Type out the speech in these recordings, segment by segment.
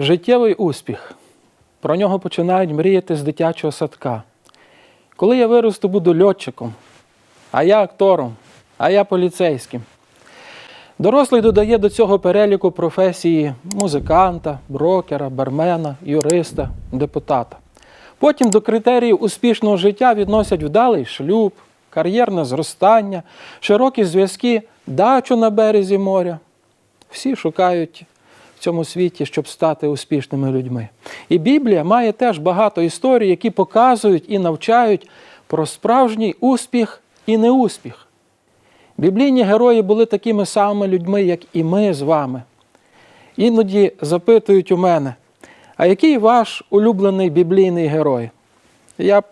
Життєвий успіх. Про нього починають мріяти з дитячого садка. Коли я виросту, буду льотчиком, а я актором, а я поліцейським. Дорослий додає до цього переліку професії музиканта, брокера, бармена, юриста, депутата. Потім до критеріїв успішного життя відносять вдалий шлюб, кар'єрне зростання, широкі зв'язки, дачу на березі моря. Всі шукають в цьому світі, щоб стати успішними людьми. І Біблія має теж багато історій, які показують і навчають про справжній успіх і неуспіх. Біблійні герої були такими самими людьми, як і ми з вами. Іноді запитують у мене, а який ваш улюблений біблійний герой? Я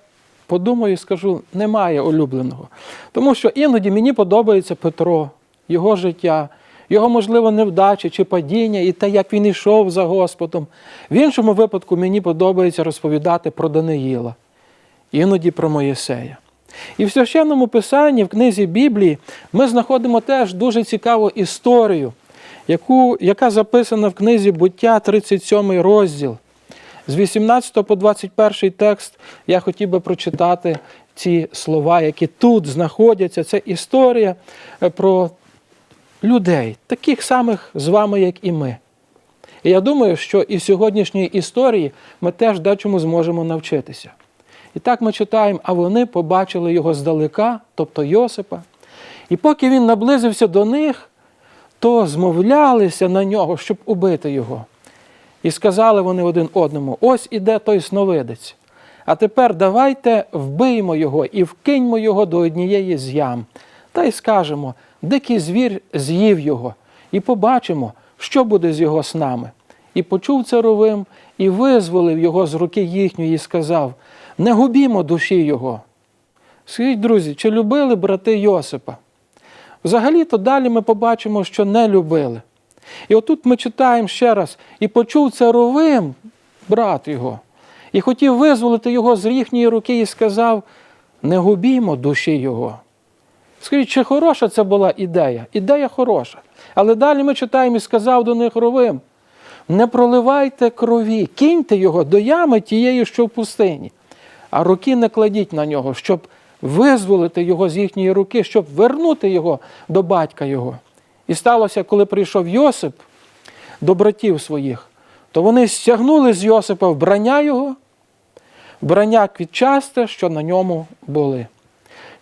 подумаю і скажу, немає улюбленого. Тому що іноді мені подобається Петро, його життя, його, можливо, невдачі чи падіння, і те, як він йшов за Господом. В іншому випадку мені подобається розповідати про Даниїла, іноді про Моєсея. І в священному писанні, в книзі Біблії, ми знаходимо теж дуже цікаву історію, яку, яка записана в книзі буття, 37 розділ. З 18 по 21 текст я хотів би прочитати ці слова, які тут знаходяться. Це історія е, про людей, таких самих з вами, як і ми. І я думаю, що і в сьогоднішній історії ми теж дечому зможемо навчитися. І так ми читаємо, а вони побачили його здалека, тобто Йосипа. І поки він наблизився до них, то змовлялися на нього, щоб убити його. І сказали вони один одному: ось іде той сновидець. А тепер давайте вбиймо його і вкиньмо його до однієї з ям. Та й скажемо, дикий звір з'їв його, і побачимо, що буде з його снами. І почув царовим, і визволив його з руки їхньої, і сказав: Не губімо душі його. Скажіть, друзі, чи любили брати Йосипа? Взагалі-то далі ми побачимо, що не любили. І отут ми читаємо ще раз: і почув царовим брат його, і хотів визволити його з їхньої руки, і сказав: не губімо душі його. Скажіть, чи хороша це була ідея? Ідея хороша. Але далі ми читаємо і сказав до них ровим: не проливайте крові, кіньте його до ями тієї, що в пустині, а руки не кладіть на нього, щоб визволити його з їхньої руки, щоб вернути його до батька його. І сталося, коли прийшов Йосип до братів своїх, то вони стягнули з Йосипа вбрання його, вбрання квітчасте, що на ньому були.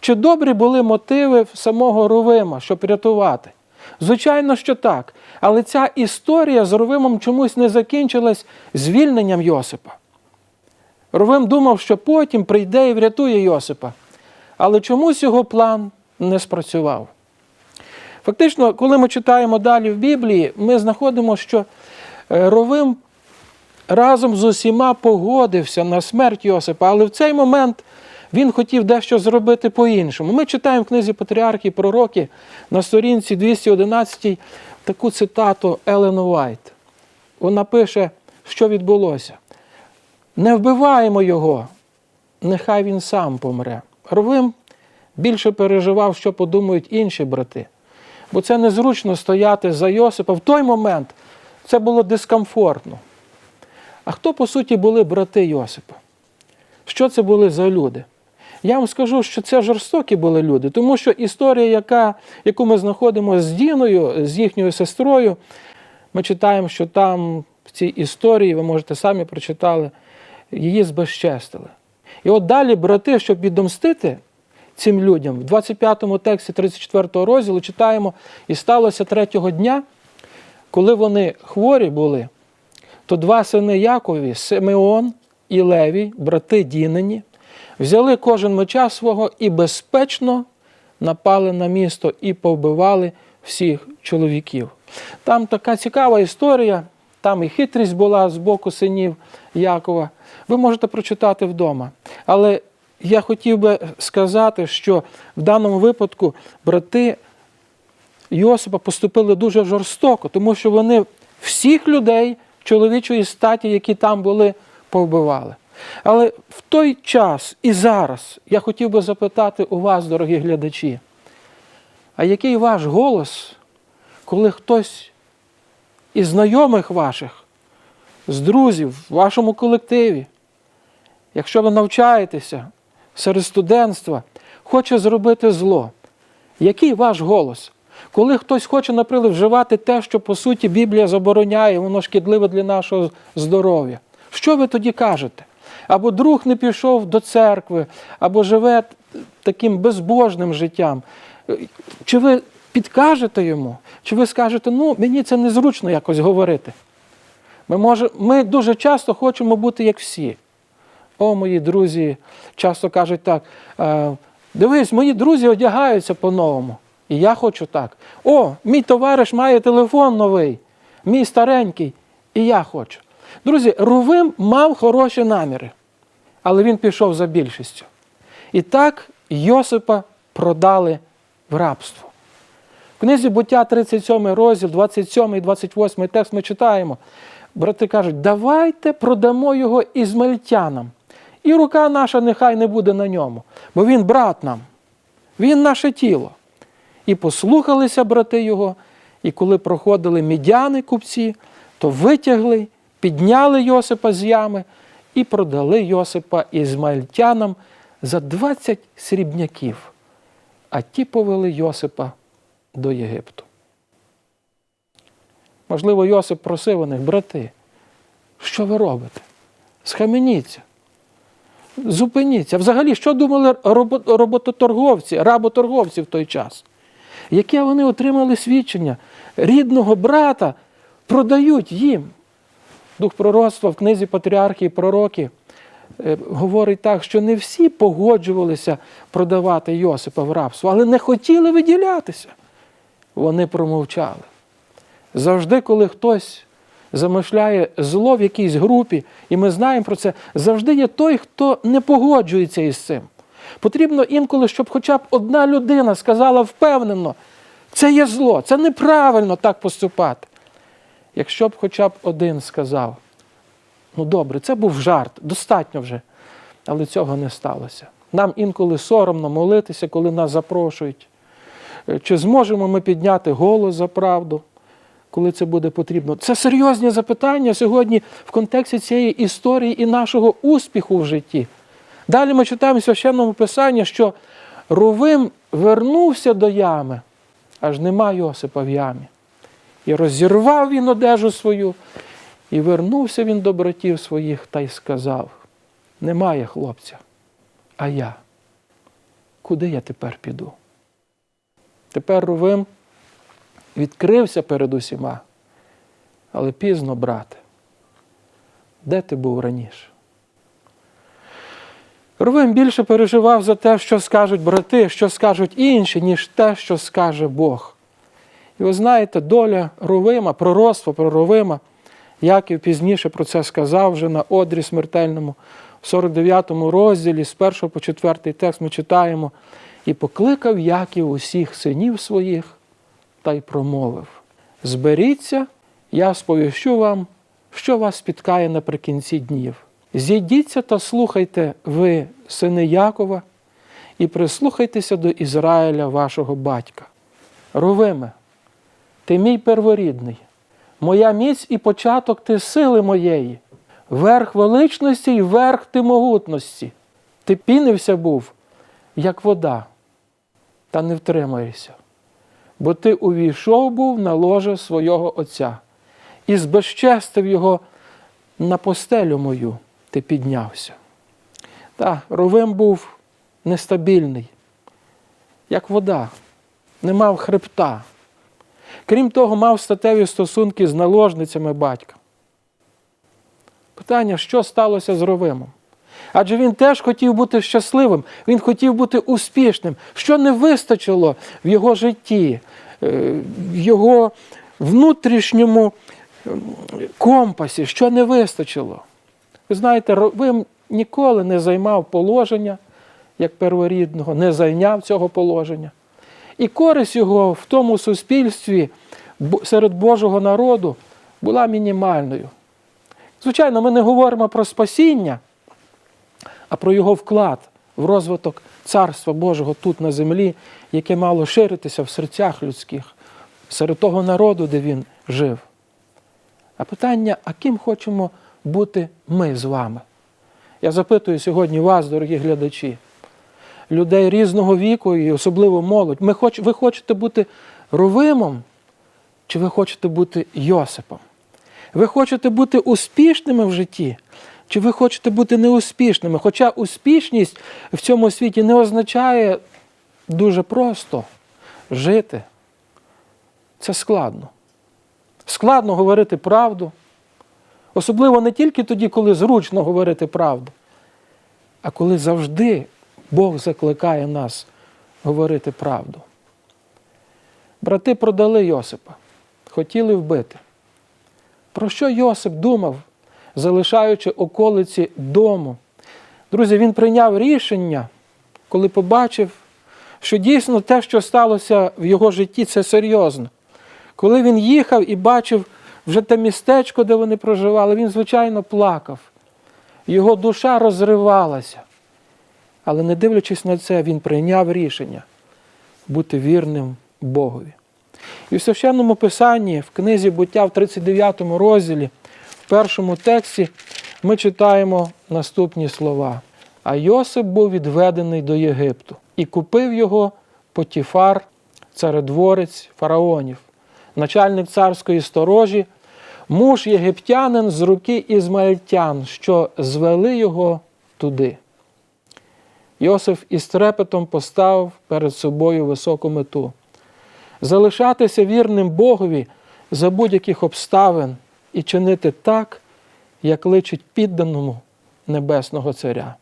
Чи добрі були мотиви самого Рувима, щоб рятувати? Звичайно, що так. Але ця історія з Рувимом чомусь не закінчилась звільненням Йосипа. Рувим думав, що потім прийде і врятує Йосипа. Але чомусь його план не спрацював. Фактично, коли ми читаємо далі в Біблії, ми знаходимо, що е, Ровим разом з усіма погодився на смерть Йосипа, але в цей момент він хотів дещо зробити по-іншому. Ми читаємо в книзі Патріархи пророки на сторінці 211 таку цитату Елен Уайт. Вона пише, що відбулося. Не вбиваємо його, нехай він сам помре. Ровим більше переживав, що подумають інші брати. Бо це незручно стояти за Йосипа. В той момент це було дискомфортно. А хто, по суті, були брати Йосипа? Що це були за люди? Я вам скажу, що це жорстокі були люди, тому що історія, яка, яку ми знаходимо з Діною, з їхньою сестрою, ми читаємо, що там в цій історії, ви можете самі прочитали, її збезчестили. І от далі брати, щоб відомстити цим людям, в 25 му тексті 34 розділу читаємо, і сталося третього дня, коли вони хворі були, то два сини Якові, Симеон і Левій, брати Дінині, взяли кожен меча свого і безпечно напали на місто і повбивали всіх чоловіків. Там така цікава історія, там і хитрість була з боку синів Якова. Ви можете прочитати вдома. Але я хотів би сказати, що в даному випадку брати Йосипа поступили дуже жорстоко, тому що вони всіх людей чоловічої статі, які там були, повбивали. Але в той час і зараз я хотів би запитати у вас, дорогі глядачі, а який ваш голос, коли хтось із знайомих ваших з друзів, в вашому колективі, якщо ви навчаєтеся серед студентства, хоче зробити зло, який ваш голос? Коли хтось хоче, наприклад, вживати те, що по суті Біблія забороняє, воно шкідливе для нашого здоров'я. Що ви тоді кажете? Або друг не пішов до церкви, або живе таким безбожним життям. Чи ви підкажете йому, чи ви скажете, ну мені це незручно якось говорити. Ми, може, ми дуже часто хочемо бути як всі. О, мої друзі часто кажуть так: е, дивись, мої друзі одягаються по-новому. І я хочу так. О, мій товариш має телефон новий, мій старенький, і я хочу. Друзі, Рувим мав хороші наміри, але він пішов за більшістю. І так Йосипа продали в рабство. В книзі буття 37 розділ, 27 і 28 текст ми читаємо. Брати кажуть, давайте продамо його ізмельтянам. І рука наша нехай не буде на ньому, бо він брат нам, він наше тіло. І послухалися брати його, і коли проходили мідяни купці, то витягли, підняли Йосипа з ями і продали Йосипа ізмаїльтянам за 20 срібняків, а ті повели Йосипа до Єгипту. Можливо, Йосип просив у них, брати, що ви робите? Схаменіться, зупиніться. Взагалі, що думали робо- робототорговці, работорговці в той час? Яке вони отримали свідчення? Рідного брата продають їм. Дух пророцтва в книзі Патріархії пророки е, говорить так, що не всі погоджувалися продавати Йосипа в рабство, але не хотіли виділятися. Вони промовчали. Завжди, коли хтось замишляє зло в якійсь групі, і ми знаємо про це, завжди є той, хто не погоджується із цим. Потрібно інколи, щоб хоча б одна людина сказала впевнено, це є зло, це неправильно так поступати. Якщо б хоча б один сказав, ну добре, це був жарт, достатньо вже, але цього не сталося. Нам інколи соромно молитися, коли нас запрошують. Е, Чи зможемо ми підняти голос за правду, коли це буде потрібно? Це серйозні запитання сьогодні в контексті цієї історії і нашого успіху в житті. Далі ми читаємо в священному писанні, що Рувим вернувся до ями, аж нема Йосипа в ямі. І розірвав він одежу свою, і вернувся він до братів своїх та й сказав: Немає хлопця, а я. Куди я тепер піду? Тепер Рувим відкрився перед усіма, але пізно, брате, де ти був раніше? Рувим більше переживав за те, що скажуть брати, що скажуть інші, ніж те, що скаже Бог. І ви знаєте, доля Рувима, пророцтво про Рувима, Яків пізніше про це сказав вже на одрі смертельному, в 49 розділі, з 1 по 4 текст ми читаємо. І покликав Яків усіх синів своїх та й промовив: Зберіться, я сповіщу вам, що вас спіткає наприкінці днів. Зійдіться та слухайте ви, сини Якова, і прислухайтеся до Ізраїля вашого батька. Ровиме, ти мій перворідний, моя міць і початок ти сили моєї, верх величності і верх ти могутності. Ти пінився був, як вода, та не втримаєшся, бо ти увійшов був на ложе свого Отця і збезчестив його на постелю мою ти піднявся. Та, Ровим був нестабільний, як вода, не мав хребта. Крім того, мав статеві стосунки з наложницями батька. Питання, що сталося з Ровимом? Адже він теж хотів бути щасливим, він хотів бути успішним. Що не вистачило в його житті, е, в його внутрішньому компасі, що не вистачило? Ви знаєте, Ровим ніколи не займав положення як перворідного, не зайняв цього положення. І користь його в тому суспільстві серед Божого народу була мінімальною. Звичайно, ми не говоримо про спасіння, а про його вклад в розвиток Царства Божого тут на землі, яке мало ширитися в серцях людських, серед того народу, де він жив. А питання, а ким хочемо бути ми з вами? Я запитую сьогодні вас, дорогі глядачі, людей різного віку і особливо молодь. Ми хоч, ви хочете бути Ровимом, чи ви хочете бути Йосипом? Ви хочете бути успішними в житті, чи ви хочете бути неуспішними? Хоча успішність в цьому світі не означає дуже просто жити. Це складно. Складно говорити правду. Особливо не тільки тоді, коли зручно говорити правду, а коли завжди Бог закликає нас говорити правду. Брати продали Йосипа, хотіли вбити. Про що Йосип думав, залишаючи околиці дому? Друзі, він прийняв рішення, коли побачив, що дійсно те, що сталося в його житті, це серйозно. Коли він їхав і бачив вже те містечко, де вони проживали, він, звичайно, плакав. Його душа розривалася. Але не дивлячись на це, він прийняв рішення бути вірним Богові. І в священному писанні, в книзі буття в 39 розділі, в першому тексті, ми читаємо наступні слова. А Йосип був відведений до Єгипту і купив його Потіфар, царедворець фараонів, начальник царської сторожі, муж єгиптянин з руки ізмаїльтян, що звели його туди. Йосиф із трепетом поставив перед собою високу мету залишатися вірним Богові за будь-яких обставин і чинити так, як личить підданому Небесного Царя.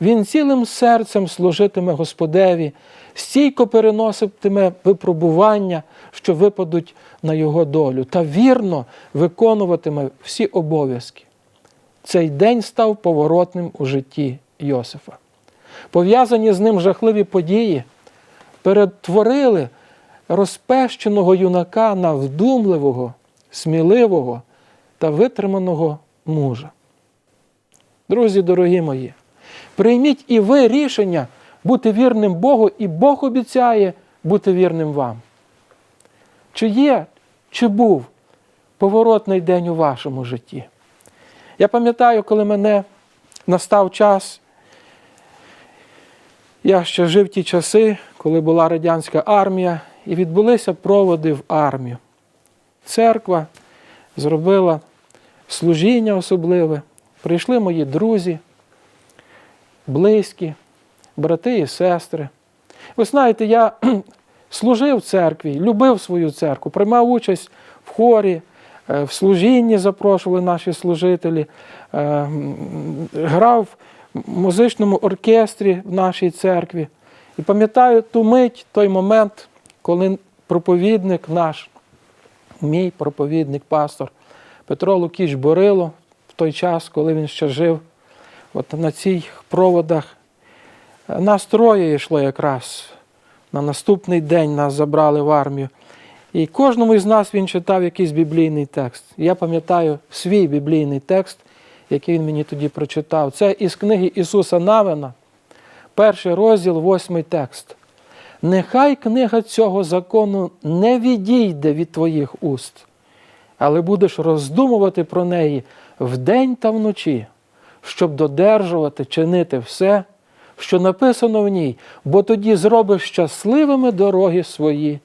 Він цілим серцем служитиме Господеві, стійко переноситиме випробування, що випадуть на його долю, та вірно виконуватиме всі обов'язки. Цей день став поворотним у житті Йосифа. Пов'язані з ним жахливі події перетворили розпещеного юнака на вдумливого, сміливого та витриманого мужа. Друзі дорогі мої, прийміть і ви рішення бути вірним Богу, і Бог обіцяє бути вірним вам. Чи є, чи був поворотний день у вашому житті? Я пам'ятаю, коли мене настав час, я ще жив ті часи, коли була радянська армія, і відбулися проводи в армію. Церква зробила служіння особливе. Прийшли мої друзі, близькі, брати і сестри. Ви знаєте, я служив в церкві, любив свою церкву, приймав участь в хорі, е, в служінні запрошували наші служителі, е, грав музичному оркестрі в нашій церкві. І пам'ятаю ту мить, той момент, коли проповідник наш, мій проповідник, пастор Петро Лукіч Борило, в той час, коли він ще жив, от на цих проводах, е, нас троє йшло якраз. На наступний день нас забрали в армію. І кожному із нас він читав якийсь біблійний текст. Я пам'ятаю свій біблійний текст, який він мені тоді прочитав. Це із книги Ісуса Навина, перший розділ, восьмий текст. Нехай книга цього закону не відійде від твоїх уст, але будеш роздумувати про неї вдень та вночі, щоб додержувати, чинити все, що написано в ній, бо тоді зробиш щасливими дороги свої,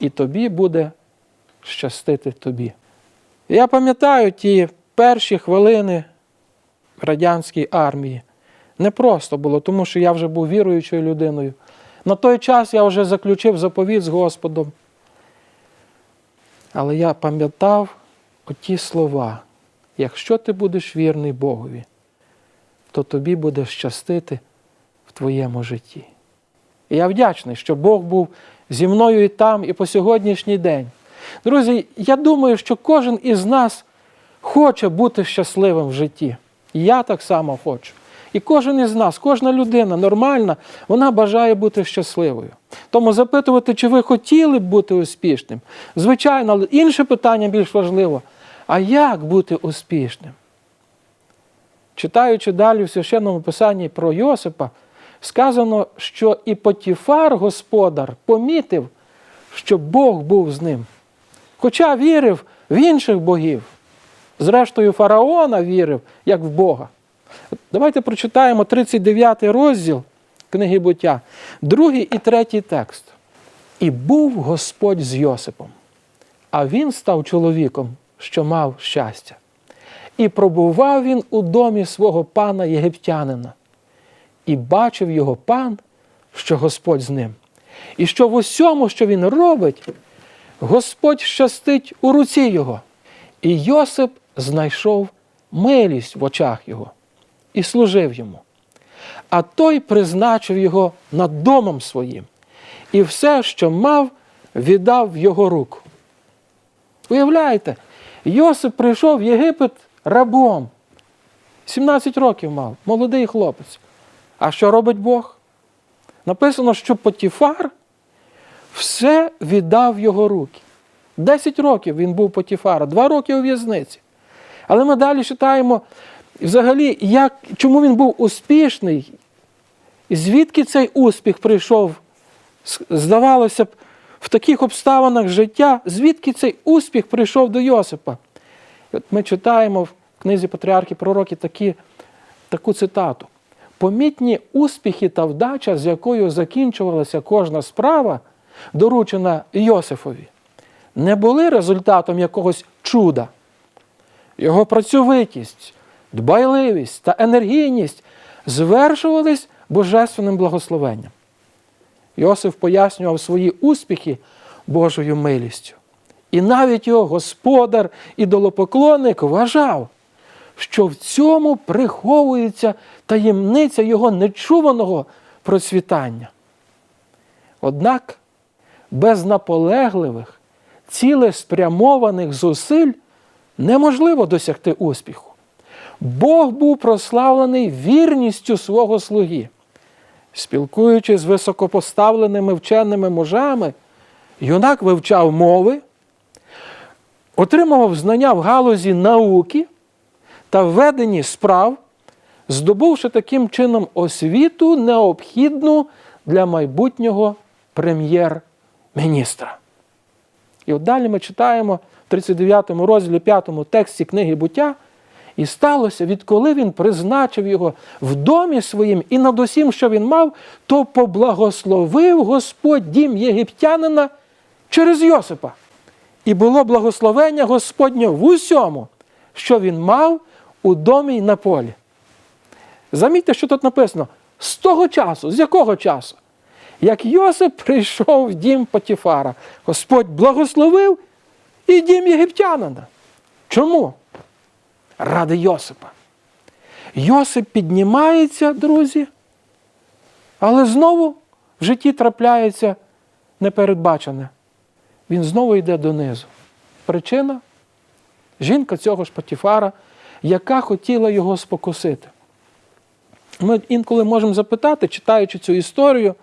і тобі буде щастити тобі. Я пам'ятаю ті перші хвилини радянській армії. Не просто було, тому що я вже був віруючою людиною. На той час я вже заключив заповіт з Господом. Але я пам'ятав оті слова: якщо ти будеш вірний Богові, то тобі буде щастити в твоєму житті. І я вдячний, що Бог був зі мною і там, і по сьогоднішній день. Друзі, я думаю, що кожен із нас хоче бути щасливим в житті. Я так само хочу. І кожен із нас, кожна людина нормальна, вона бажає бути щасливою. Тому запитувати, чи ви хотіли б бути успішним, звичайно, але інше питання більш важливо. А як бути успішним? Читаючи далі в священному писанні про Йосипа, сказано, що і Потіфар, господар, помітив, що Бог був з ним. Хоча вірив в інших богів, зрештою фараона вірив, як в Бога. Давайте прочитаємо 39 розділ книги буття, другий і третій текст. І був Господь з Йосипом, а він став чоловіком, що мав щастя. І пробував він у домі свого пана єгиптянина, і бачив його пан, що Господь з ним, і що в усьому, що він робить, Господь щастить у руці його. І Йосип знайшов милість в очах його і служив йому. А той призначив його над домом своїм, і все, що мав, віддав в його руку. Уявляєте, Йосип прийшов в Єгипет рабом. 17 років мав, молодий хлопець. А що робить Бог? Написано, що Потіфар все віддав в його руки. 10 років він був Потіфара, 2 роки у в'язниці. Але ми далі читаємо, взагалі, як, чому він був успішний, і звідки цей успіх прийшов, здавалося б, в таких обставинах життя, звідки цей успіх прийшов до Йосипа. От ми читаємо в книзі Патріархи Пророки такі, таку цитату. Помітні успіхи та вдача, з якою закінчувалася кожна справа, доручена Йосифові, не були результатом якогось чуда. Його працьовитість, дбайливість та енергійність звершувались божественним благословенням. Йосиф пояснював свої успіхи Божою милістю. І навіть його господар ідолопоклонник вважав, що в цьому приховується таємниця його нечуваного процвітання. Однак без наполегливих, цілеспрямованих зусиль неможливо досягти успіху. Бог був прославлений вірністю свого слуги. Спілкуючись з високопоставленими вченими мужами, юнак вивчав мови, отримував знання в галузі науки та веденні справ, здобувши таким чином освіту, необхідну для майбутнього прем'єр-міністра. І от далі ми читаємо 39 розділі 5 тексті книги буття. І сталося, відколи він призначив його в домі своїм і над усім, що він мав, то поблагословив Господь дім єгиптянина через Йосипа. І було благословення Господнє в усьому, що він мав у домі й на полі. Замітьте, що тут написано: з того часу, з якого часу? Як Йосип прийшов в дім Потіфара, Господь благословив і дім єгиптянина. Чому? Ради Йосипа. Йосип піднімається, друзі, але знову в житті трапляється непередбачене. Він знову йде донизу. Причина жінка цього ж Потіфара, яка хотіла його спокусити. Ми інколи можемо запитати, читаючи цю історію,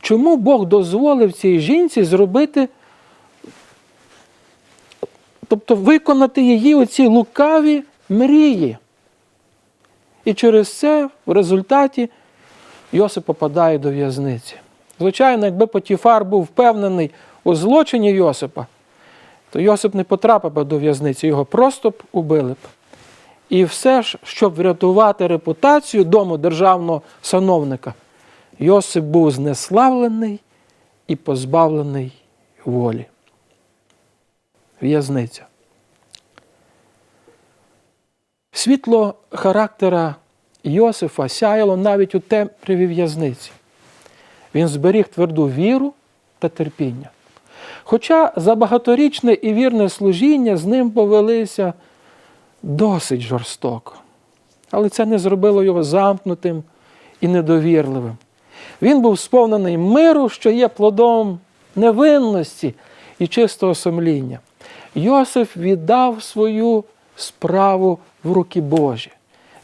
чому Бог дозволив цій жінці зробити, тобто виконати її оці лукаві мрії. І через це в результаті Йосип попадає до в'язниці. Звичайно, якби Потіфар був впевнений у злочині Йосипа, то Йосип не потрапив би до в'язниці, його просто б убили б. І все ж, щоб врятувати репутацію дому державного сановника, Йосип був знеславлений і позбавлений волі. В'язниця. Світло характера Йосифа сяяло навіть у темряві в'язниці. Він зберіг тверду віру та терпіння. Хоча за багаторічне і вірне служіння з ним повелися досить жорстоко. Але це не зробило його замкнутим і недовірливим. Він був сповнений миру, що є плодом невинності і чистого сумління. Йосиф віддав свою справу в руки Божі.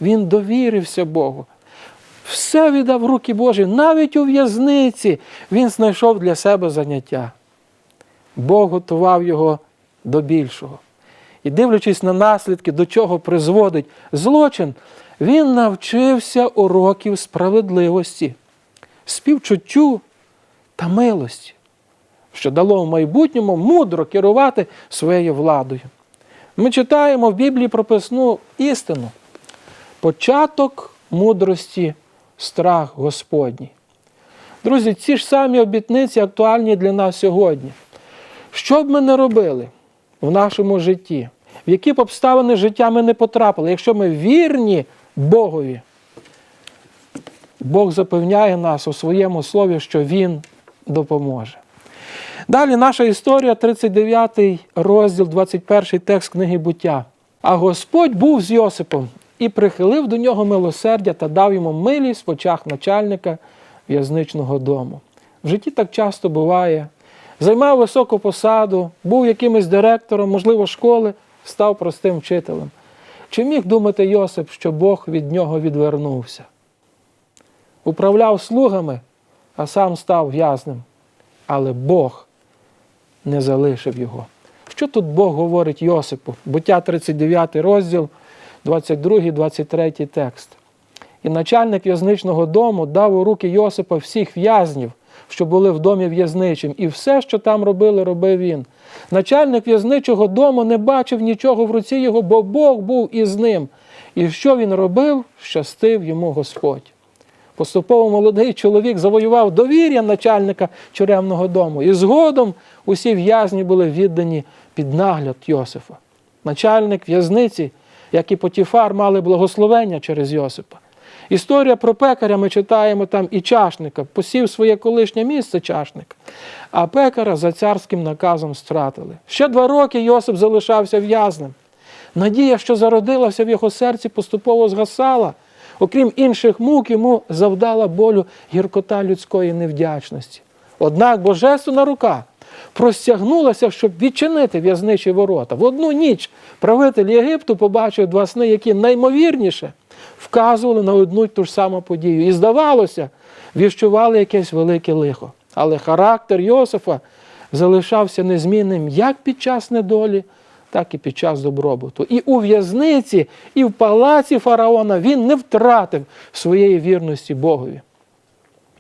Він довірився Богу. Все віддав в руки Божі. Навіть у в'язниці він знайшов для себе заняття. Бог готував його до більшого. І дивлячись на наслідки, до чого призводить злочин, він навчився уроків справедливості, співчуттю та милості, що дало в майбутньому мудро керувати своєю владою. Ми читаємо в Біблії прописну істину. Початок мудрості страх Господній. Друзі, ці ж самі обітниці актуальні для нас сьогодні. Що б ми не робили в нашому житті, в які б обставини життя ми не потрапили, якщо ми вірні Богові, Бог запевняє нас у своєму слові, що Він допоможе. Далі наша історія, 39 розділ, 21 текст книги буття. А Господь був з Йосипом і прихилив до нього милосердя та дав йому милість в очах начальника в'язничного дому. В житті так часто буває. Займав високу посаду, був якимось директором, можливо, школи, став простим вчителем. Чи міг думати Йосип, що Бог від нього відвернувся? Управляв слугами, а сам став в'язнем. Але Бог не залишив його. Що тут Бог говорить Йосипу? Буття 39 розділ, 22, 23 текст. І начальник в'язничного дому дав у руки Йосипа всіх в'язнів, що були в домі в'язничим, і все, що там робили, робив він. Начальник в'язничого дому не бачив нічого в руці його, бо Бог був із ним. І що він робив, щастив йому Господь. Поступово молодий чоловік завоював довір'я начальника тюремного дому, і згодом усі в'язні були віддані під нагляд Йосифа. Начальник в'язниці, як і Потіфар, мали благословення через Йосипа. Історія про пекаря ми читаємо там і чашника, посів своє колишнє місце чашник, а пекаря за царським наказом стратили. Ще два роки Йосип залишався в'язнем. Надія, що зародилася в його серці, поступово згасала. Окрім інших мук, йому завдала болю гіркота людської невдячності. Однак божественна рука простягнулася, щоб відчинити в'язничі ворота. В одну ніч правитель Єгипту побачив два сни, які наймовірніше вказували на одну ту ж саму подію. І здавалося, віщували якесь велике лихо. Але характер Йосифа залишався незмінним як під час недолі, так і під час добробуту. І у в'язниці, і в палаці фараона він не втратив своєї вірності Богові.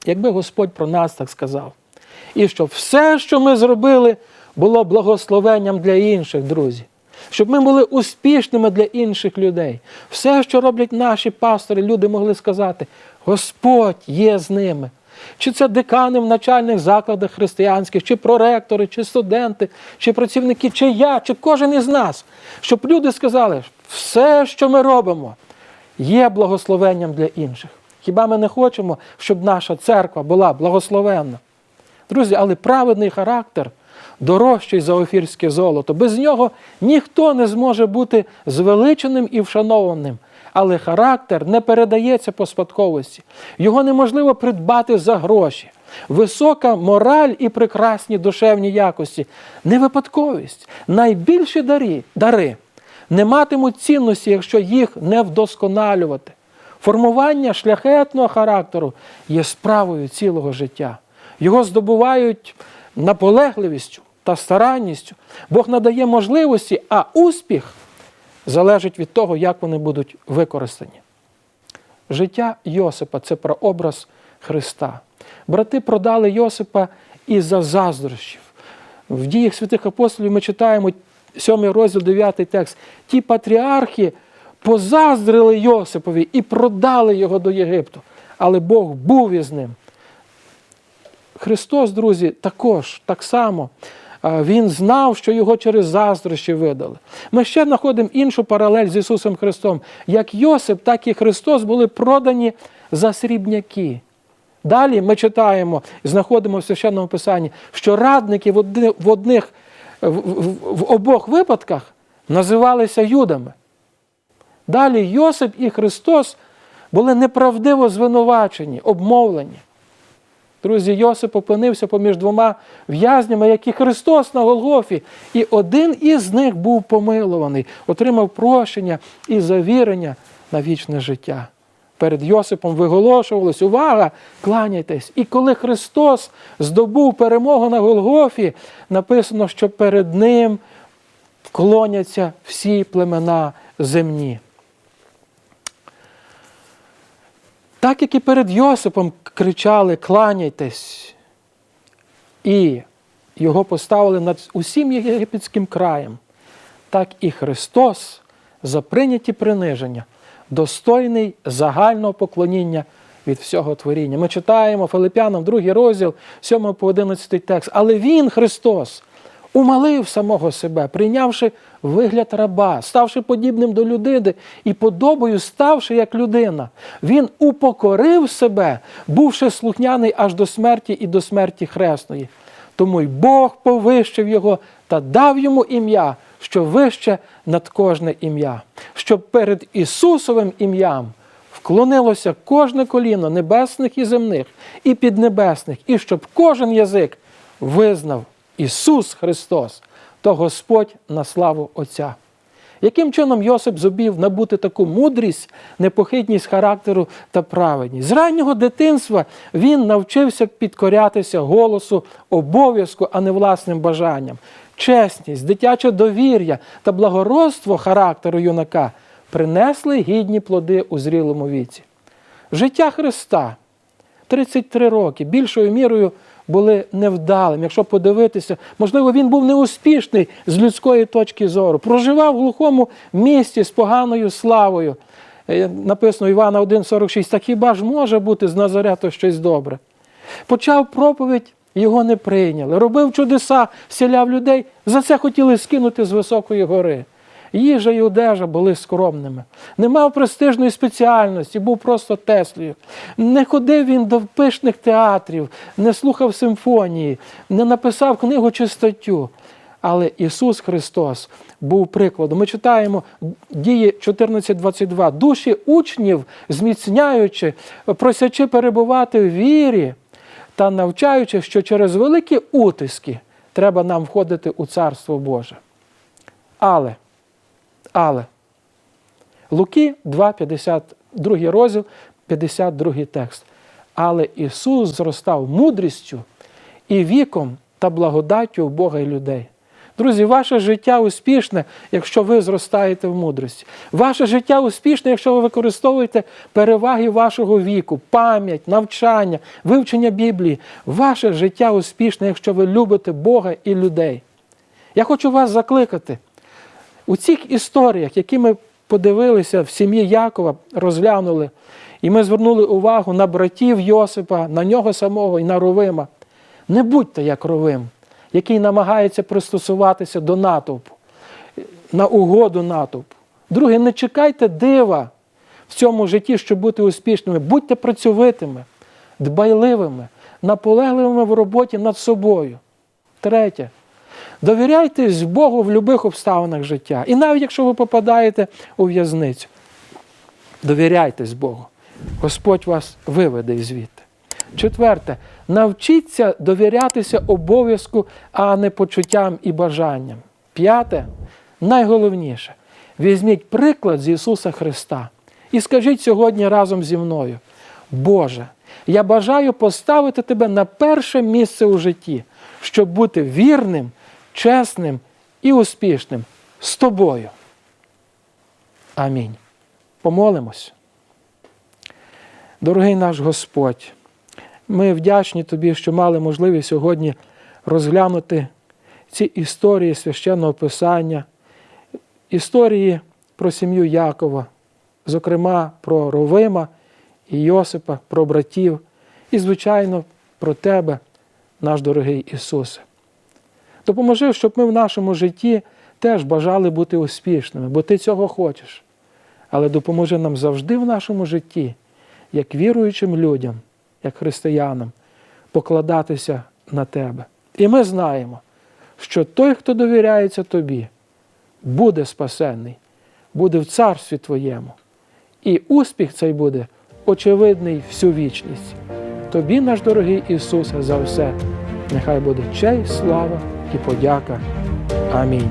Якби Господь про нас так сказав. І щоб все, що ми зробили, було благословенням для інших, друзі. Щоб ми були успішними для інших людей. Все, що роблять наші пастори, люди могли сказати: Господь є з ними. Чи це декани в начальних закладах християнських, чи проректори, чи студенти, чи працівники, чи я, чи кожен із нас. Щоб люди сказали, все, що ми робимо, є благословенням для інших. Хіба ми не хочемо, щоб наша церква була благословенна? Друзі, але праведний характер дорожчий за офірське золото. Без нього ніхто не зможе бути звеличеним і вшанованим. Але характер не передається по спадковості. Його неможливо придбати за гроші. Висока мораль і прекрасні душевні якості не випадковість. Найбільші дари, дари не матимуть цінності, якщо їх не вдосконалювати. Формування шляхетного характеру є справою цілого життя. Його здобувають наполегливістю та старанністю. Бог надає можливості, а успіх залежить від того, як вони будуть використані. Життя Йосипа це прообраз Христа. Брати продали Йосипа із-за заздрощів. В діях святих апостолів ми читаємо 7 розділ, 9 текст. Ті патріархи позаздрили Йосипові і продали його до Єгипту. Але Бог був із ним. Христос, друзі, також так само. Він знав, що його через заздрощі видали. Ми ще знаходимо іншу паралель з Ісусом Христом. Як Йосип, так і Христос були продані за срібняки. Далі ми читаємо, знаходимо в священному писанні, що радники в одних, в, одних, в обох випадках називалися юдами. Далі Йосип і Христос були неправдиво звинувачені, обмовлені. Друзі, Йосип опинився поміж двома в'язнями, як і Христос на Голгофі. І один із них був помилований, отримав прощення і завірення на вічне життя. Перед Йосипом виголошувалось, увага, кланяйтесь. І коли Христос здобув перемогу на Голгофі, написано, що перед Ним вклоняться всі племена земні. Так як і перед Йосипом кричали кланяйтесь, і його поставили над усім єгипетським краєм, так і Христос за прийняті приниження, достойний загального поклоніння від всього творіння. Ми читаємо Филип'янам, другий розділ, 7 по 11 текст. Але Він, Христос, умалив самого себе, прийнявши вигляд раба, ставши подібним до людини і подобою ставши як людина. Він упокорив себе, бувши слухняний аж до смерті і до смерті хресної. Тому й Бог повищив його та дав йому ім'я, що вище над кожне ім'я, щоб перед Ісусовим ім'ям вклонилося кожне коліно небесних і земних, і піднебесних, і щоб кожен язик визнав Ісус Христос, то Господь на славу Отця. Яким чином Йосип зубів набути таку мудрість, непохитність характеру та праведність? З раннього дитинства він навчився підкорятися голосу, обов'язку, а не власним бажанням. Чесність, дитяче довір'я та благородство характеру юнака принесли гідні плоди у зрілому віці. Життя Христа 33 роки більшою мірою були невдалим. Якщо подивитися, можливо, він був неуспішний з людської точки зору, проживав в глухому місті з поганою славою. Е, Написано Івана 1,46, так хіба ж може бути з Назарета щось добре? Почав проповідь, його не прийняли. Робив чудеса, сіляв людей. За це хотіли скинути з високої гори. Їжа і одежа були скромними. Не мав престижної спеціальності, був просто Теслею. Не ходив він до пишних театрів, не слухав симфонії, не написав книгу чи статтю. Але Ісус Христос був прикладом. Ми читаємо дії 14.22. Душі учнів, зміцняючи, просячи перебувати в вірі та навчаючи, що через великі утиски треба нам входити у Царство Боже. Але але Луки 2, 52 розділ, 52 текст. Але Ісус зростав мудрістю і віком та благодаттю Бога і людей. Друзі, ваше життя успішне, якщо ви зростаєте в мудрості. Ваше життя успішне, якщо ви використовуєте переваги вашого віку, пам'ять, навчання, вивчення Біблії. Ваше життя успішне, якщо ви любите Бога і людей. Я хочу вас закликати. У цих історіях, які ми подивилися в сім'ї Якова, розглянули, і ми звернули увагу на братів Йосипа, на нього самого і на Ровима. Не будьте як Ровим, який намагається пристосуватися до натовпу, на угоду натовпу. Друге, не чекайте дива в цьому житті, щоб бути успішними. Будьте працьовитими, дбайливими, наполегливими в роботі над собою. Третє. Довіряйтесь Богу в будь-яких обставинах життя. І навіть якщо ви попадаєте у в'язницю, довіряйтесь Богу. Господь вас виведе звідти. Четверте, навчіться довірятися обов'язку, а не почуттям і бажанням. П'яте, найголовніше, візьміть приклад з Ісуса Христа і скажіть сьогодні разом зі мною: Боже, я бажаю поставити тебе на перше місце у житті, щоб бути вірним чесним і успішним з тобою. Амінь. Помолимось. Дорогий наш Господь, ми вдячні Тобі, що мали можливість сьогодні розглянути ці історії священного Писання, історії про сім'ю Якова, зокрема про Ровима і Йосипа, про братів, і, звичайно, про Тебе, наш дорогий Ісусе. Допоможи, щоб ми в нашому житті теж бажали бути успішними, бо ти цього хочеш. Але допоможи нам завжди в нашому житті, як віруючим людям, як християнам, покладатися на тебе. І ми знаємо, що той, хто довіряється тобі, буде спасенний, буде в царстві Твоєму. І успіх цей буде очевидний всю вічність. Тобі, наш дорогий Ісусе, за все. Нехай буде честь, слава і подяка. Амінь.